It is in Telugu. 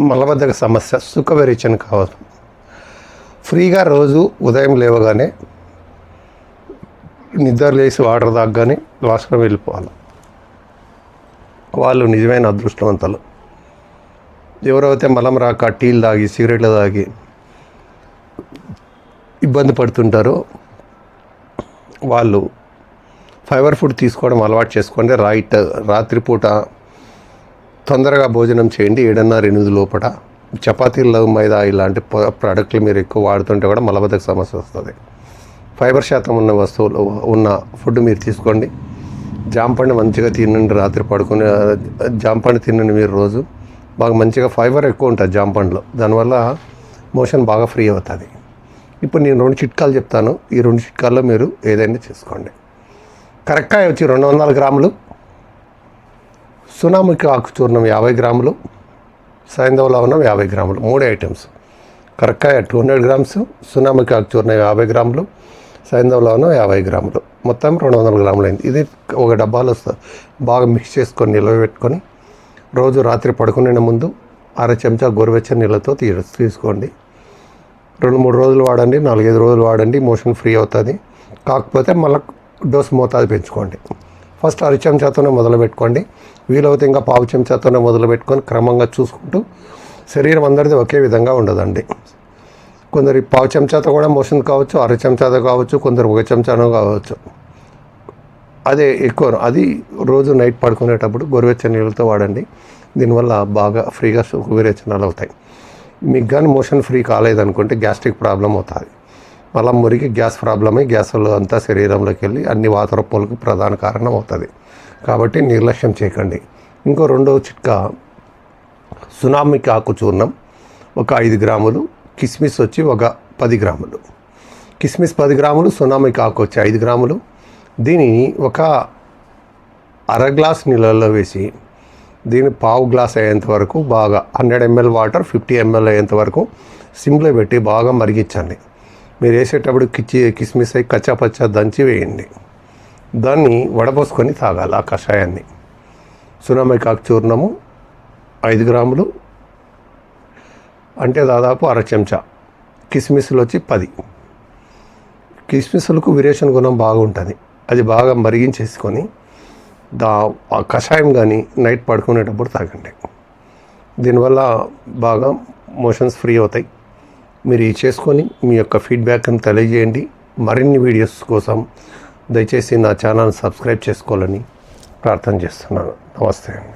మలబద్ధక సమస్య సుఖ విరేచన ఫ్రీగా రోజు ఉదయం లేవగానే నిద్ర లేచి వాటర్ తాగగానే వాష్రూమ్ వెళ్ళిపోవాలి. వాళ్ళు నిజమైన అదృష్టవంతులు. ఎవరైతే మలం రాక టీలు తాగి సిగరెట్లు తాగి ఇబ్బంది పడుతుంటారో వాళ్ళు ఫైబర్ ఫుడ్ తీసుకోవడం అలవాటు చేసుకోండి. రైట్ రాత్రిపూట తొందరగా భోజనం చేయండి. ఏడన్నర ఎనిమిది లోపల చపాతీలు మైదా ఇలాంటి ప్రోడక్ట్లు మీరు ఎక్కువ వాడుతుంటే కూడా మలబద్ధక సమస్య వస్తుంది. ఫైబర్ శాతం ఉన్న వస్తువులు ఉన్న ఫుడ్ మీరు తీసుకోండి. జాంపండు మంచిగా తినండి రాత్రి పడుకుని జాంపండు తినండి మీరు రోజు. బాగా మంచిగా ఫైబర్ ఎక్కువ ఉంటుంది జాంపండ్లో దానివల్ల మోషన్ బాగా ఫ్రీ అవుతుంది. ఇప్పుడు నేను రెండు చిట్కాలు చెప్తాను. ఈ రెండు చిట్కాల్లో మీరు ఏదైనా చేసుకోండి. కరెక్ట్గా వచ్చి రెండు వందల గ్రాములు సునామికి ఆకు చూర్ణం యాభై గ్రాములు సైంధవ లవణం యాభై గ్రాములు మూడు ఐటమ్స్. కరక్కాయ టూ హండ్రెడ్ గ్రామ్స్ సునామికి ఆకు చూర్ణం యాభై గ్రాములు సైంధవ లవణం యాభై గ్రాములు. మొత్తం రెండు వందల గ్రాములు అయింది ఇది ఒక డబ్బాలో బాగా మిక్స్ చేసుకొని నిల్వ పెట్టుకొని రోజు రాత్రి పడుకునే ముందు అర చెంచా గోరువెచ్చని నీళ్ళతో తీ తీసుకోండి. రెండు మూడు రోజులు వాడండి నాలుగైదు రోజులు వాడండి మోషన్ ఫ్రీ అవుతుంది. కాకపోతే మళ్ళీ డోస్ మోతాదు పెంచుకోండి. ఫస్ట్ అర చెంచాతోనే మొదలు పెట్టుకోండి వీలవుతే ఇంకా పావు చెంచాతోనే మొదలు పెట్టుకొని క్రమంగా చూసుకుంటూ శరీరం అందరిది ఒకే విధంగా ఉండదండి. కొందరు పావు చెంచాతో కూడా మోషన్ కావచ్చు అర చెంచాతో కావచ్చు కొందరు ఒక చెంచానో కావచ్చు. అదే ఎక్కువ అది రోజు నైట్ పడుకునేటప్పుడు గోరువెచ్చని నీళ్ళతో వాడండి. దీనివల్ల బాగా ఫ్రీగా విరేచనాలు అవుతాయి. మీకు కానీ మోషన్ ఫ్రీ కాలేదనుకుంటే గ్యాస్ట్రిక్ ప్రాబ్లం అవుతుంది. మలం మురిగి గ్యాస్ ప్రాబ్లమే గ్యాస్ అంతా శరీరంలోకి వెళ్ళి అన్ని వాతరొప్పులకు ప్రధాన కారణం అవుతుంది. కాబట్టి నిర్లక్ష్యం చేయకండి. ఇంకో రెండవ చిట్కా సునామికి ఆకు చూర్ణం. ఒక ఐదు గ్రాములు కిస్మిస్ వచ్చి ఒక పది గ్రాములు. కిస్మిస్ పది గ్రాములు సునామికి ఆకు వచ్చి ఐదు గ్రాములు. దీనిని ఒక అర గ్లాస్ నీళ్ళల్లో వేసి దీన్ని పావు గ్లాస్ అయ్యేంత వరకు బాగా hundred ML water fifty ML అయ్యేంత వరకు సిమ్లో పెట్టి బాగా మరిగించండి. మీరు వేసేటప్పుడు కిచ్చి కిస్మిస్ అయి కచ్చాపచ్చా దంచి వేయండి. దాన్ని వడపోసుకొని తాగాలి ఆ కషాయాన్ని. సునామై కాకు చూర్ణము ఐదు గ్రాములు అంటే దాదాపు అర చెంచా. కిస్మిస్లు వచ్చి పది. కిస్మిస్లకు విరేషన్ గుణం బాగుంటుంది. అది బాగా మరిగించేసుకొని దా ఆ కషాయం కానీ నైట్ పడుకునేటప్పుడు తాగండి. దీనివల్ల బాగా మోషన్స్ ఫ్రీ అవుతాయి. మీరు ఇది చేసుకొని మీ యొక్క ఫీడ్బ్యాక్ని తెలియజేయండి. మరిన్ని వీడియోస్ కోసం దయచేసి నా ఛానల్ సబ్స్క్రైబ్ చేసుకోవాలని ప్రార్థన చేస్తున్నాను. నమస్తే అండి.